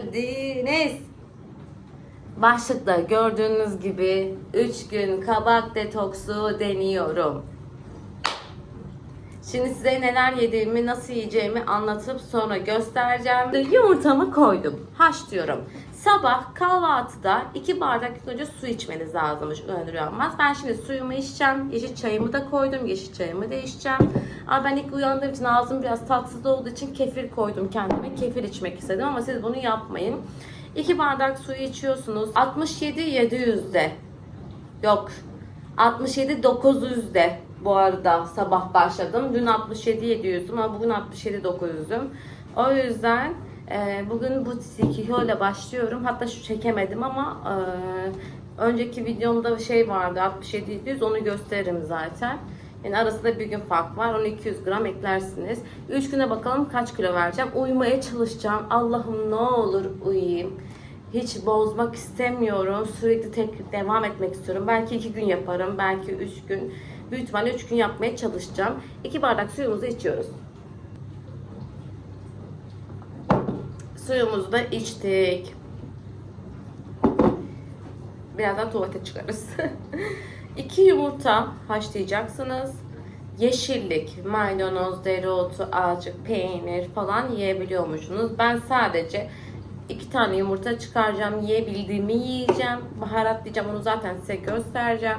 Geldiniz. Başlıkta gördüğünüz gibi 3 gün kabak detoksu deniyorum. Şimdi size neler yediğimi, nasıl yiyeceğimi anlatıp sonra göstereceğim. Yumurtamı koydum. Haşlıyorum. Sabah kahvaltıda 2 bardak ilk önce su içmeniz lazımmış uyanır uyanmaz. Ben şimdi suyumu içeceğim. Yeşil çayımı da koydum. Yeşil çayımı da. Ama ben ilk uyandığım için ağzım biraz tatsız olduğu için kefir koydum kendime. Kefir içmek istedim ama siz bunu yapmayın. 2 bardak suyu içiyorsunuz. 67 700'de. Yok. 67 900'de bu arada sabah başladım. Dün 67 700'düm ama bugün 67 900'üm. O yüzden bugün bu kilo ile başlıyorum. Hatta şu çekemedim ama e, önceki videomda şey vardı 67 700 onu gösteririm zaten. Yani arasında bir gün fark var. Onu 200 gram eklersiniz. 3 güne bakalım kaç kilo vereceğim. Uyumaya çalışacağım. Allah'ım ne olur uyuyayım. Hiç bozmak istemiyorum. Sürekli tek devam etmek istiyorum. Belki 2 gün yaparım. Belki 3 gün. Büyük ihtimalle 3 gün yapmaya çalışacağım. 2 bardak suyumuzu içiyoruz. Suyumuzu da içtik. Birazdan tuvalete çıkarız. 2 yumurta haşlayacaksınız. Yeşillik, maydanoz, dereotu, azıcık peynir falan yiyebiliyormuşsunuz. Ben sadece iki tane yumurta çıkaracağım. Yiyebildiğimi yiyeceğim. Baharatlayacağım. Onu zaten size göstereceğim.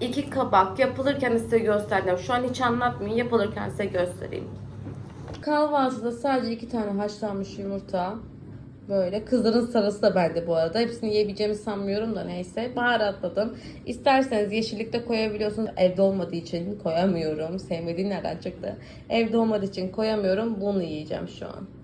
İki kabak yapılırken size göstereceğim. Şu an hiç anlatmayayım. Yapılırken size göstereyim. Kahvaltıda sadece iki tane haşlanmış yumurta. Böyle. Kızların sarısı da bende bu arada. Hepsini yiyebileceğimi sanmıyorum da neyse. Baharatladım. İsterseniz yeşillik de koyabiliyorsunuz. Evde olmadığı için koyamıyorum. Sevmediğin nereden çıktı? Evde olmadığı için koyamıyorum. Bunu yiyeceğim şu an.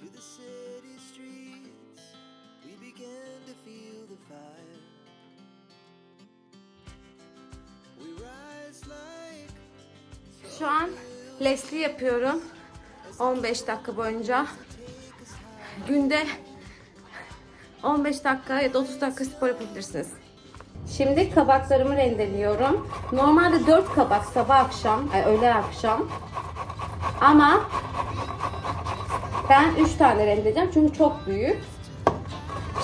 To the city streets. We began to feel the fire. Şu an Leslie yapıyorum. 15 dakika boyunca. Günde 15 dakika ya da 30 dakika spor yapabilirsiniz. Şimdi kabaklarımı rendeliyorum. Normalde 4 kabak sabah akşam, ay öğle akşam. Ama ben 3 tane rendeleyeceğim çünkü çok büyük.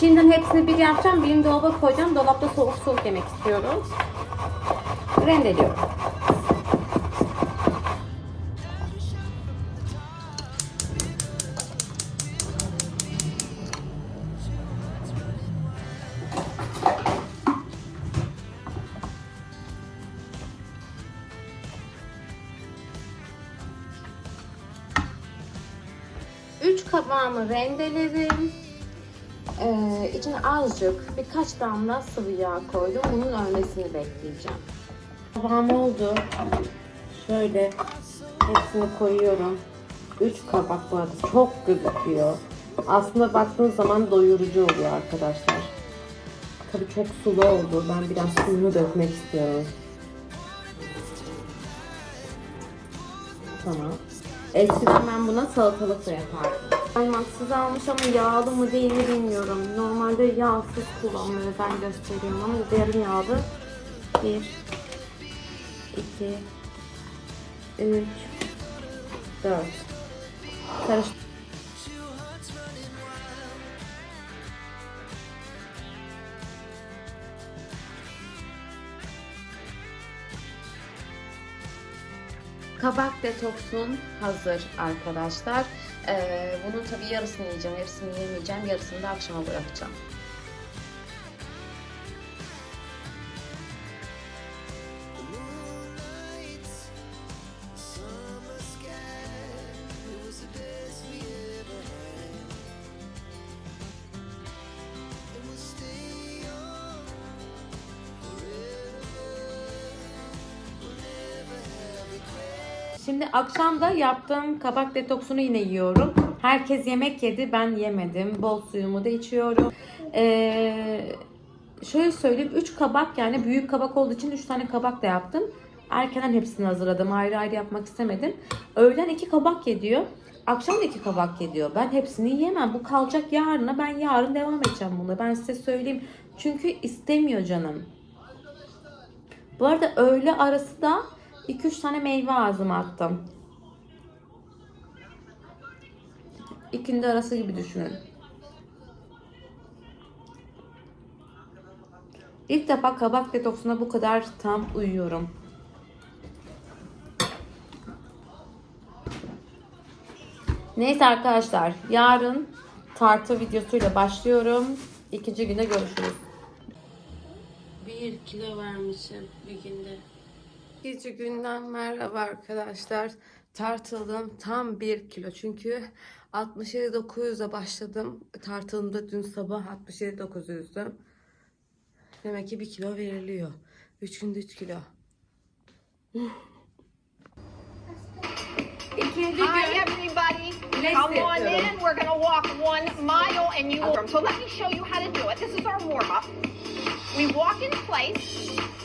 Şimdiden hepsini bir yapacağım, birini dolaba koyacağım. Dolapta soğuk soğuk yemek istiyorum. Rendeliyorum. Kabağımı rendeledim. Ee, içine azıcık birkaç damla sıvı yağ koydum. Bunun ölmesini bekleyeceğim. Kabağım oldu. Şöyle hepsini koyuyorum. Üç kabak bu arada çok gözüküyor. Aslında baktığınız zaman doyurucu oluyor arkadaşlar. Tabii çok sulu oldu. Ben biraz suyunu dökmek istiyorum. Tamam. Eskiden ben buna salatalık da yapardım. Kaymaksız almış ama yağlı mı değil mi bilmiyorum. Normalde yağsız kullanmayı ben gösteriyorum ama yarım yağlı. Bir, iki, üç, dört. Karış. Kabak detoksun hazır arkadaşlar. Ee, bunun tabii yarısını yiyeceğim, hepsini yemeyeceğim. Yarısını da akşama bırakacağım. Şimdi akşam da yaptığım kabak detoksunu yine yiyorum. Herkes yemek yedi, ben yemedim. Bol suyumu da içiyorum. Ee, şöyle söyleyeyim, 3 kabak yani büyük kabak olduğu için 3 tane kabak da yaptım. Erkenden hepsini hazırladım. Ayrı ayrı yapmak istemedim. Öğlen 2 kabak yediyor. Akşam da iki kabak geliyor. Ben hepsini yiyemem. Bu kalacak yarına. Ben yarın devam edeceğim buna. Ben size söyleyeyim. Çünkü istemiyor canım. Bu arada öğle arası da 2-3 tane meyve ağzıma attım. İkindi arası gibi düşünün. İlk defa kabak detoksuna bu kadar tam uyuyorum. Neyse arkadaşlar yarın tartı videosuyla başlıyorum. İkinci günde görüşürüz. Bir kilo vermişim bir günde. İkinci günden merhaba arkadaşlar. Tartıldım tam bir kilo çünkü 67.900'e başladım. Tartılımda dün sabah 67.900'düm. Demek ki bir kilo veriliyor. Üç günde üç kilo. İkinci Hi, everybody. Come on in. We're going to walk one mile and you will. So let me show you how to do it. This is our warm up. We walk in place.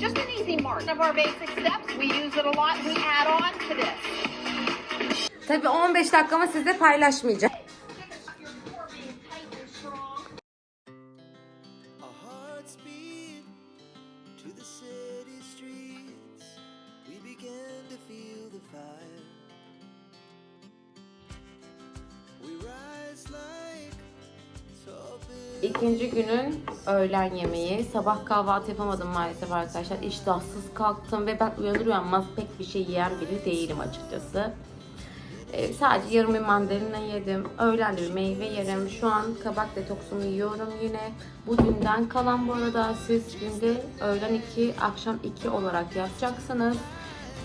Just an easy march. One of our basic steps. We use it a lot. We add on to this. Tabii 15 dakikamı sizle paylaşmayacağım. Our hearts beat to the city streets. We began to feel the fire. We rise like tall buildings. İkinci günün öğlen yemeği. Sabah kahvaltı yapamadım maalesef arkadaşlar. İştahsız kalktım ve ben uyanır uyanmaz pek bir şey yiyen biri değilim açıkçası. Ee, sadece yarım bir mandalina yedim. Öğlen de bir meyve yerim. Şu an kabak detoksumu yiyorum yine. Bu dünden kalan bu arada siz günde öğlen 2, akşam 2 olarak yapacaksınız.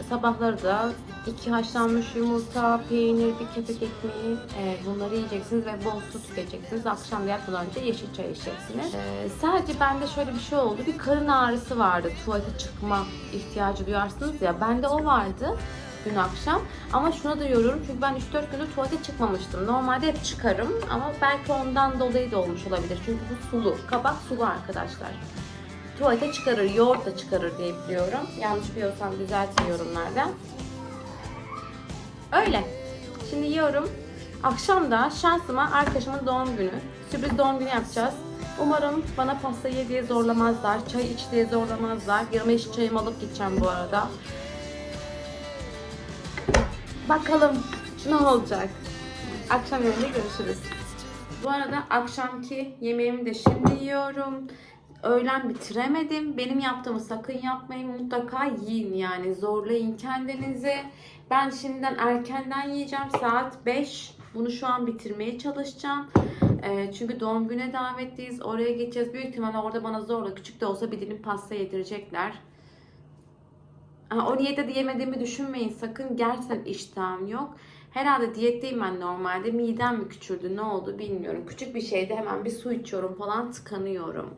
Sabahları da iki haşlanmış yumurta, peynir, bir kepek ekmeği e, bunları yiyeceksiniz ve bol su tüketeceksiniz. Akşam da yatmadan önce yeşil çay içeceksiniz. E, sadece bende şöyle bir şey oldu. Bir karın ağrısı vardı. Tuvalete çıkma ihtiyacı duyarsınız ya. Bende o vardı dün akşam. Ama şuna da yoruyorum çünkü ben 3-4 gündür tuvalete çıkmamıştım. Normalde hep çıkarım ama belki ondan dolayı da olmuş olabilir. Çünkü bu sulu. Kabak sulu arkadaşlar tuvalete çıkarır, yoğurt da çıkarır diye biliyorum. Yanlış biliyorsam düzeltin yorumlarda. Öyle. Şimdi yiyorum. Akşam da şansıma arkadaşımın doğum günü. Sürpriz doğum günü yapacağız. Umarım bana pasta ye diye zorlamazlar. Çay iç diye zorlamazlar. Yanıma yeşil çayımı alıp gideceğim bu arada. Bakalım ne olacak. Akşam yemeğinde görüşürüz. Bu arada akşamki yemeğimi de şimdi yiyorum. Öğlen bitiremedim. Benim yaptığımı sakın yapmayın. Mutlaka yiyin yani. Zorlayın kendinizi. Ben şimdiden erkenden yiyeceğim. Saat 5. Bunu şu an bitirmeye çalışacağım. Ee, çünkü doğum güne davetliyiz. Oraya gideceğiz. Büyük ihtimalle orada bana zorla küçük de olsa bir dilim pasta yedirecekler. Ha, o niyete de yemediğimi düşünmeyin sakın. Gerçekten iştahım yok. Herhalde diyetteyim ben normalde. Midem mi küçüldü ne oldu bilmiyorum. Küçük bir şeyde hemen bir su içiyorum falan tıkanıyorum.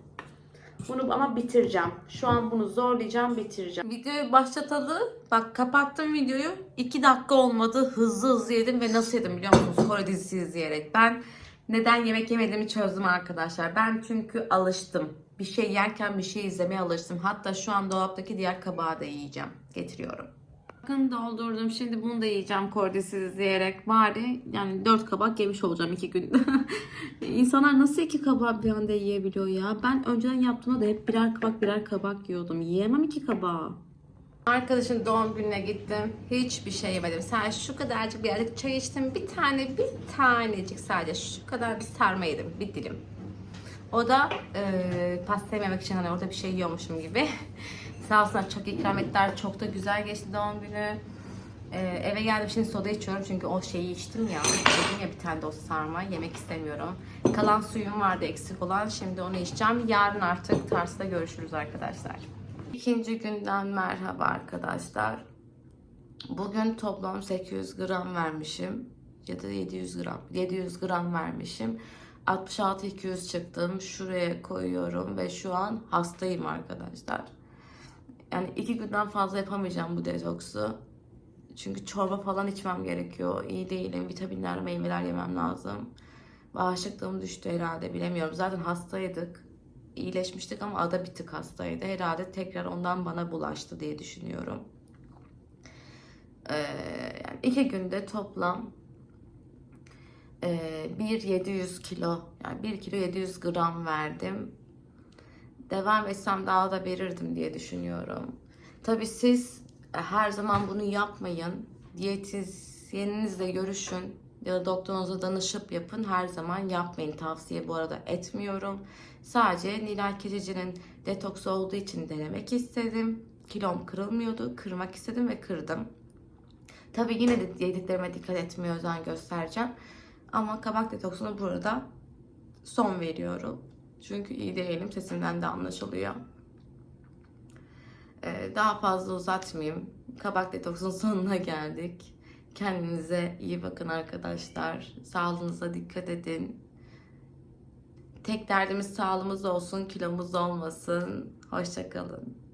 Bunu ama bitireceğim. Şu an bunu zorlayacağım bitireceğim. Videoyu başlatalı. Bak kapattım videoyu. 2 dakika olmadı. Hızlı hızlı yedim ve nasıl yedim biliyor musunuz? Kore dizisi izleyerek. Ben neden yemek yemediğimi çözdüm arkadaşlar. Ben çünkü alıştım. Bir şey yerken bir şey izlemeye alıştım. Hatta şu an dolaptaki diğer kabağı da yiyeceğim. Getiriyorum. Bakın doldurdum. Şimdi bunu da yiyeceğim kordesi izleyerek. Bari yani 4 kabak yemiş olacağım 2 günde. İnsanlar nasıl iki kabak bir anda yiyebiliyor ya? Ben önceden yaptığımda da hep birer kabak birer kabak yiyordum. Yiyemem iki kabağı. Arkadaşın doğum gününe gittim. Hiçbir şey yemedim. Sadece şu kadarcık birazcık çay içtim. Bir tane, bir tanecik sadece şu kadar bir sarma yedim. Bir dilim. O da e, pasta yememek için hani orada bir şey yiyormuşum gibi. Sağ olsunlar çok ikram ettiler. Çok da güzel geçti doğum günü. E, eve geldim şimdi soda içiyorum çünkü o şeyi içtim ya. Dedim ya bir tane de o sarma. Yemek istemiyorum. Kalan suyum vardı eksik olan. Şimdi onu içeceğim. Yarın artık Tars'ta görüşürüz arkadaşlar. İkinci günden merhaba arkadaşlar. Bugün toplam 800 gram vermişim. Ya da 700 gram. 700 gram vermişim. 66-200 çıktım. Şuraya koyuyorum ve şu an hastayım arkadaşlar. Yani iki günden fazla yapamayacağım bu detoksu. Çünkü çorba falan içmem gerekiyor. İyi değilim. Vitaminler, meyveler yemem lazım. Bağışıklığım düştü herhalde bilemiyorum. Zaten hastaydık. İyileşmiştik ama ada bir tık hastaydı. Herhalde tekrar ondan bana bulaştı diye düşünüyorum. Ee, yani iki günde toplam Ee, 1 kilo yani 1 kilo 700 gram verdim. Devam etsem daha da verirdim diye düşünüyorum. Tabii siz e, her zaman bunu yapmayın. Diyetisyeninizle görüşün ya da doktorunuza danışıp yapın. Her zaman yapmayın. Tavsiye bu arada etmiyorum. Sadece Nilay Keçici'nin detoks olduğu için denemek istedim. Kilom kırılmıyordu. Kırmak istedim ve kırdım. Tabii yine de yediklerime dikkat etmeye özen göstereceğim. Ama kabak detoksuna burada son veriyorum. Çünkü iyi değilim. Sesimden de anlaşılıyor. Ee, daha fazla uzatmayayım. Kabak detoksun sonuna geldik. Kendinize iyi bakın arkadaşlar. Sağlığınıza dikkat edin. Tek derdimiz sağlığımız olsun, kilomuz olmasın. Hoşçakalın.